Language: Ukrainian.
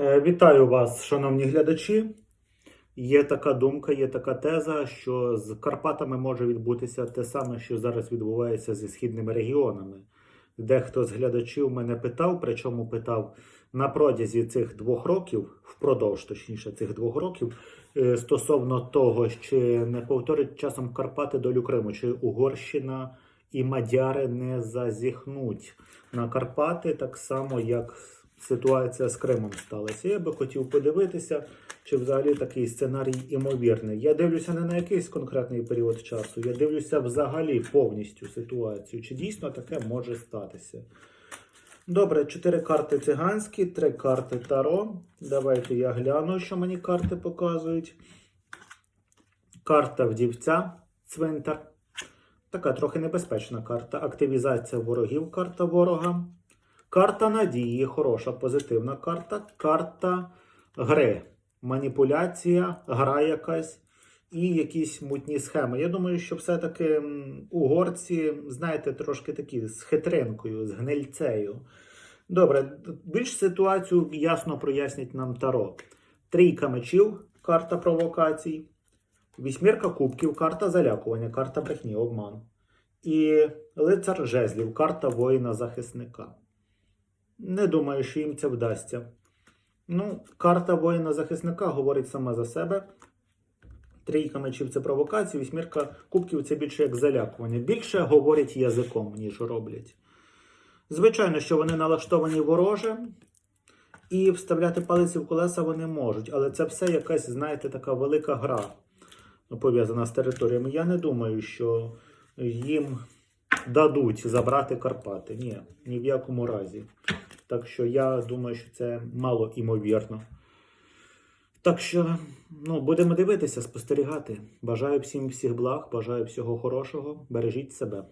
Е, Вітаю вас, шановні глядачі. Є така думка, є така теза, що з Карпатами може відбутися те саме, що зараз відбувається зі східними регіонами. Дехто з глядачів мене питав, причому питав на протязі цих двох років, впродовж точніше цих двох років, е, стосовно того, чи не повторить часом Карпати долю Криму, чи Угорщина і Мадяри не зазіхнуть на Карпати, так само як ситуація з Кримом сталася. Я би хотів подивитися, чи взагалі такий сценарій імовірний. Я дивлюся не на якийсь конкретний період часу, я дивлюся взагалі повністю ситуацію, чи дійсно таке може статися. Добре, чотири карти циганські, три карти Таро. Давайте я гляну, що мені карти показують. Карта вдівця, цвинтар. Така трохи небезпечна карта. Активізація ворогів, карта ворога. Карта надії, хороша, позитивна карта. Карта гри. Маніпуляція, гра якась і якісь мутні схеми. Я думаю, що все-таки угорці, знаєте, трошки такі з хитринкою, з гнильцею. Добре, більш ситуацію ясно прояснять нам Таро. Трійка мечів, карта провокацій. Вісьмірка кубків, карта залякування, карта брехні, обман. І лицар жезлів, карта воїна-захисника. Не думаю, що їм це вдасться. Ну, карта воїна-захисника говорить сама за себе. Трійка мечів це провокація, вісьмірка кубків це більше як залякування. Більше говорять язиком, ніж роблять. Звичайно, що вони налаштовані вороже, і вставляти палиці в колеса вони можуть, але це все якась, знаєте, така велика гра пов'язана з територіями. Я не думаю, що їм дадуть забрати Карпати. Ні, ні в якому разі. Так що я думаю, що це мало імовірно. Так що, ну, будемо дивитися, спостерігати. Бажаю всім всіх благ, бажаю всього хорошого. Бережіть себе.